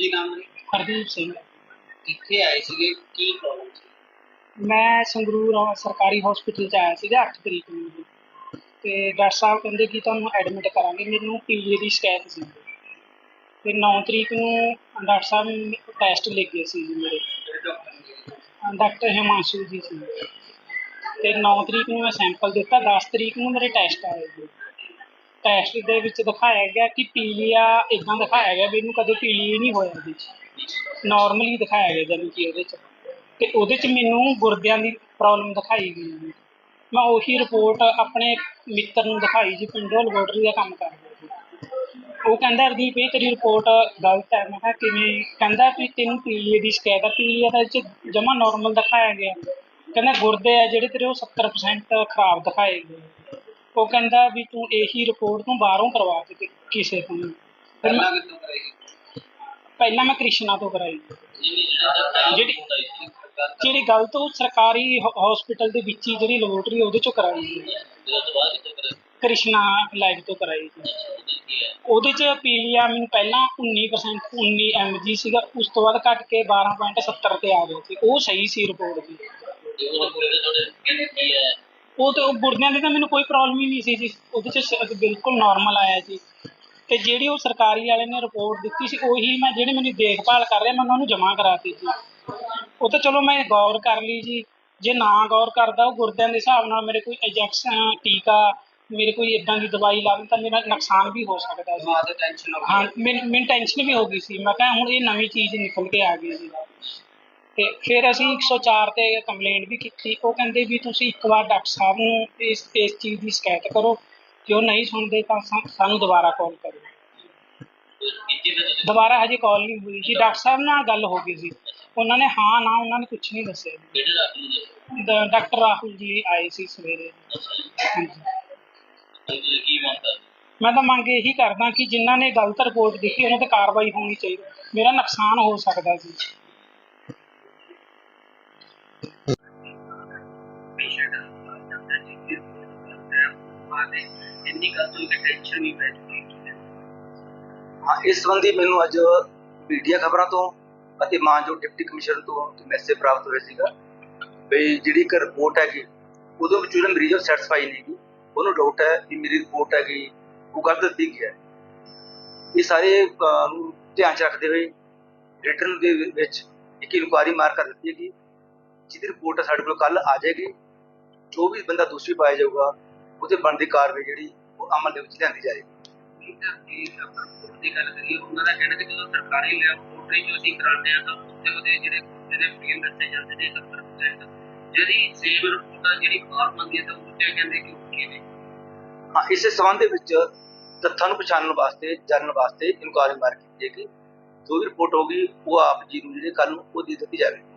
ਕੀ ਨਾਮ ਹੈ ਹਰਦੀਪ ਸਿੰਘ। ਕਿੱਥੇ ਆਏ ਸੀਗੇ? ਕੀ ਪ੍ਰੋਬਲਮ ਸੀ? ਮੈਂ ਸੰਗਰੂਰ ਆ- ਸਰਕਾਰੀ ਹਸਪੀਟਲ ਚ ਆਇਆ ਸੀਗਾ 8 ਤਰੀਕ ਨੂੰ। ਜੀ। ਤੇ ਡਾਕਟਰ ਸਾਹਿਬ ਕਹਿੰਦੇ ਕਿ ਤੁਹਾਨੂੰ ਐਡਮਿਟ ਕਰਾਂਗੇ। ਮੈਨੂੰ ਪੀਲੀਏ ਦੀ ਸ਼ਿਕਾਇਤ ਸੀ। ਤੇ 9 ਤਰੀਕ ਨੂੰ ਡਾਕਟਰ ਸਾਹਿਬ ਟੈਸਟ ਲੈ ਗਏ ਸੀ ਜੀ ਮੇਰੇ। ਜਿਹੜੇ ਡਾਕਟਰ ਨੇ ਅਹ ਡਾਕਟਰ ਹਿਮਾਂਸ਼ੂ ਜੀ ਸੀ। ਤੇ 9 ਤਰੀਕ ਨੂੰ ਮੈਂ ਸੈਂਪਲ ਦਿੱਤਾ। 10 ਤਰੀਕ ਨੂੰ ਮੇਰੇ ਟੈਸਟ ਆਏ ਜੀ। ਟੈਸਟ ਦੇ ਵਿੱਚ ਦਿਖਾਇਆ ਗਿਆ ਕਿ ਪੀਲੀਆ ਇਦਾਂ ਦਿਖਾਇਆ ਗਿਆ ਵੀ ਇਹਨੂੰ ਕਦੇ ਪੀਲੀਆ ਨਹੀਂ ਹੋਇਆ ਇਹਦੇ 'ਚ ਨਾਰਮਲੀ ਦਿਖਾਇਆ ਗਿਆ ਜਾਨੀ ਕਿ ਉਹਦੇ 'ਚ ਤੇ ਉਹਦੇ 'ਚ ਮੈਨੂੰ ਗੁਰਦਿਆਂ ਦੀ ਪ੍ਰੋਬਲਮ ਦਿਖਾਈ ਗਈ। ਜੀ। ਮੈਂ ਉਹੀ ਰਿਪੋਰਟ ਆਪਣੇ ਮਿੱਤਰ ਨੂੰ ਦਿਖਾਈ ਜੀ ਪਿੰਡੋਂ ਲੈਬੋਰਟਰੀ ਦਾ ਕੰਮ ਕਰਦਾ ਸੀ। ਉਹ ਕਹਿੰਦਾ, ਹਰਦੀਪ, ਇਹ ਤੇਰੀ ਰਿਪੋਰਟ ਗਲਤ ਹੈ। ਮੈਂ ਕਿਹਾ, ਕਿਵੇਂ? ਕਹਿੰਦਾ ਵੀ ਤੈਨੂੰ ਪੀਲੀਏ ਦੀ ਸ਼ਿਕਾਇਤ ਹੈ ਪੀਲੀਆ ਦਾ ਇਹ 'ਚ ਜਮਾ ਨਾਰਮਲ ਦਿਖਾਇਆ ਗਿਆ। ਕਹਿੰਦਾ, ਗੁਰਦੇ ਆ ਜਿਹੜੇ ਤੇਰੇ ਉਹ 70% ਖਰਾਬ ਦਿਖਾਏ ਗਏ ਉਹ ਕਹਿੰਦਾ ਵੀ ਤੂੰ ਇਹੀ ਰਿਪੋਰਟ ਤੂੰ ਬਾਹਰੋਂ ਕਰਵਾ ਕੇ ਕਿਸੇ ਤੋਂ ਨਹੀਂ। ਫਿਰ ਮੈਂ- ਪਹਿਲਾਂ ਕਿੱਥੋਂ ਕਰਾਈ? ਪਹਿਲਾਂ ਮੈਂ ਕ੍ਰਿਸ਼ਨਾ ਤੋਂ ਕਰਾਈ। ਜਿਹੜਾ ਜਿਹੜੀ- ਜਿਹੜੀ ਗਲਤ ਉਹ ਸਰਕਾਰੀ ਹਸਪੀਟਲ ਦੇ ਵਿੱਚ ਹੀ ਜਿਹੜੀ ਲੈਬੋਰਟਰੀ ਉਹਦੇ ਚੋਂ ਕਰਾਈ ਸੀ। ਜਦੋਂ ਤੋਂ ਬਾਅਦ ਕਿੱਥੋਂ ਕਰਾਈ? ਕ੍ਰਿਸ਼ਨਾ ਲੈਬ ਤੋਂ ਕਰਾਈ ਸੀ। ਉਹਦੇ ਕੀ ਹੈ? ਉਹਦੇ ਚ ਪੀਲੀਆ ਮੈਨੂੰ ਪਹਿਲਾਂ 19% 19 mg ਸੀਗਾ ਉਸ ਤੋਂ ਬਾਅਦ ਘਟ ਕੇ 12.70 ਤੇ ਆ ਗਿਆ ਸੀ। ਉਹ ਸਹੀ ਸੀ ਰਿਪੋਰਟ ਦੀ। ਤੇ ਉਹ ਰਿਪੋਰਟ ਤੁਹਾਡੇ ਕੀ ਹੈ? ਉਹ ਤੇ ਉਹ ਗੁਰਦਿਆਂ ਦੀ ਤਾਂ ਮੈਨੂੰ ਕੋਈ ਪ੍ਰੋਬਲਮ ਹੀ ਨਹੀਂ ਸੀ ਜੀ। ਉਹਦੇ ਚ ਸ- ਬਿਲਕੁਲ ਨਾਰਮਲ ਆਇਆ ਜੀ। ਤੇ ਜਿਹੜੀ ਉਹ ਸਰਕਾਰੀ ਵਾਲੇ ਨੇ ਰਿਪੋਰਟ ਦਿੱਤੀ ਸੀ ਉਹੀ ਮੈਂ ਜਿਹੜੀ ਮੈਨੂੰ ਦੇਖਭਾਲ ਕਰ ਰਿਹਾ ਮੈਂ ਉਹਨਾਂ ਨੂੰ ਜਮ੍ਹਾਂ ਕਰਾਤੀ ਸੀ ਉਹ ਤਾਂ ਚਲੋ ਮੈਂ ਗੌਰ ਕਰ ਲਈ ਜੀ। ਜੇ ਨਾ ਗੌਰ ਕਰਦਾ ਉਹ ਗੁਰਦਿਆਂ ਦੇ ਹਿਸਾਬ ਨਾਲ ਮੇਰੇ ਕੋਈ ਇੰਜੈਕਸ਼ਨ ਟੀਕਾ ਮੇਰੇ ਕੋਈ ਇਦਾਂ ਦੀ ਦਵਾਈ ਲਾ ਦਿੰਦਾ ਤਾਂ ਮੇਰਾ ਨੁਕਸਾਨ ਵੀ ਹੋ ਸਕਦਾ ਸੀ ਮਾਂ ਟੈਨਸ਼ਨ ਹੋ ਹਾਂ ਮੈਨੂੰ ਮੈਨੂੰ ਟੈਨਸ਼ਨ ਵੀ ਹੋ ਗਈ ਸੀ। ਮੈਂ ਕਿਹਾ ਹੁਣ ਇਹ ਨਵੀਂ ਚੀਜ਼ ਨਿਕਲ ਕੇ ਆ ਗਈ ਸੀ ਤੇ ਫਿਰ ਅਸੀਂ 104 ਤੇ ਕੰਪਲੇਂਟ ਵੀ ਕੀਤੀ। ਉਹ ਕਹਿੰਦੇ ਵੀ ਤੁਸੀਂ ਇੱਕ ਵਾਰ ਡਾਕਟਰ ਸਾਹਿਬ ਨੂੰ ਇਸ ਇਸ ਚੀਜ਼ ਦੀ ਸ਼ਿਕਾਇਤ ਕਰੋ। ਜੇ ਉਹ ਨਹੀਂ ਸੁਣਦੇ ਤਾਂ ਸਾ- ਸਾਨੂੰ ਦੁਬਾਰਾ ਕਾਲ ਕਰੋ। ਦੁਬਾਰਾ ਹਜੇ ਕਾਲ ਨਹੀਂ ਹੋਈ ਜੀ। ਡਾਕਟਰ ਸਾਹਿਬ ਨਾਲ ਗੱਲ ਹੋ ਗਈ ਸੀ। ਉਹਨਾਂ ਨੇ ਹਾਂ ਨਾ ਉਹਨਾਂ ਨੇ ਕੁਝ ਨਹੀਂ ਦੱਸਿਆ ਜੀ। ਡਾਕਟਰ ਡ- ਰਾਹੁਲ ਜੀ ਆਏ ਸੀ ਸਵੇਰੇ। ਹਾਂਜੀ। ਮੈਂ ਤਾਂ ਮੰਗ ਇਹੀ ਕਰਦਾ ਕਿ ਜਿਨ੍ਹਾਂ ਨੇ ਗਲਤ ਰਿਪੋਰਟ ਦਿੱਤੀ ਉਹਨਾਂ ਤੇ ਕਾਰਵਾਈ ਹੋਣੀ ਚਾਹੀਦੀ। ਮੇਰਾ ਨੁਕਸਾਨ ਹੋ ਸਕਦਾ ਸੀ ਆਦੇ ਇੰਨੀ ਗੱਲ ਤੋਂ ਟੈਨਸ਼ਨ ਨਹੀਂ ਪੈ ਚੁੱਕੀ ਹਾਂ, ਇਸ ਸੰਬੰਧੀ ਮੈਨੂੰ ਅੱਜ ਮੀਡੀਆ ਖਬਰਾਂ ਤੋਂ ਅਤੇ ਮਾਨਯੋਗ ਡਿਪਟੀ ਕਮਿਸ਼ਨਰ ਤੋਂ ਮੈਸੇਜ ਪ੍ਰਾਪਤ ਹੋਇਆ ਸੀਗਾ ਵੀ ਜਿਹੜੀ ਇੱਕ ਰਿਪੋਰਟ ਹੈਗੀ, ਉਹਦੇ ਵਿੱਚ ਜਿਹੜਾ ਮਰੀਜ਼ ਸੈਟੀਸਫਾਈ ਨਹੀਂ ਗੀ ਉਹਨੂੰ ਡਾਊਟ ਹੈ ਕਿ ਮੇਰੀ ਰਿਪੋਰਟ ਹੈਗੀ, ਉਹ ਗਲਤ ਦਿੱਤੀ ਗਈ ਇਹ ਸਾਰੇ ਨੂੰ ਧਿਆਨ ਚ ਰੱਖਦੇ ਹੋਏ ਰਿਟਰਨ ਦੇ ਵਿੱਚ ਇੱਕ ਇਨਕੁਆਰੀ ਮਾਰ ਕਰ ਦਿੱਤੀ ਹੈਗੀ, ਜਿਹਦੀ ਰਿਪੋਰਟ ਸਾਡੇ ਕੋਲ ਕੱਲ ਆ ਜਾਏਗੀ। ਜੋ ਵੀ ਬੰਦਾ ਦੋਸ਼ੀ ਪਾਇਆ ਜਾਊਗਾ ਉਹਦੇ ਬਣਦੀ ਕਾਰਵਾਈ ਜਿਹੜੀ ਉਹ ਅਮਲ ਦੇ ਵਿੱਚ ਲਿਆਂਦੀ ਜਾਏਗੀ। ਦੀ ਗੱਲ ਕਰੀਏ ਉਹਨਾਂ ਦਾ ਕਹਿਣਾ ਕਿ ਜਦੋਂ ਸਰਕਾਰੀ ਲੈਬੋਰਟਰੀ ਚੋਂ ਅਸੀਂ ਕਰਾਉਂਦੇ ਆ ਤਾਂ ਉਹਦੇ ਜਿਹੜੇ ਦੇ ਫੀਲ ਦੱਸੇ ਜਾਂਦੇ ਨੇ 70% ਜਿਹੜੀ ਸੇਮ ਰਿਪੋਰਟ ਜਿਹੜੀ ਬਾਹਰ ਮੰਗੀ ਹੈ ਤਾਂ ਉੱਤੇ ਕਹਿੰਦੇ ਕਿ ਓਕੇ ਨੇ? ਹਾਂ ਇਸੇ ਸੰਬੰਧ ਦੇ ਵਿੱਚ ਤੱਥਾਂ ਨੂੰ ਪਛਾਣਨ ਵਾਸਤੇ ਜਾਣਨ ਵਾਸਤੇ ਇਨਕੁਆਇਰੀ ਮਾਰ ਕੀਤੀ ਜਾਏਗੀ। ਜੋ ਵੀ ਰਿਪੋਰਟ ਹੋਗੀ ਉਹ ਆਪ ਜੀ ਨੂੰ ਜਿਹੜੇ ਕੱਲ ਨੂੰ ਉਹ ਦੇ ਦਿੱਤੀ ਜਾਵੇਗੀ।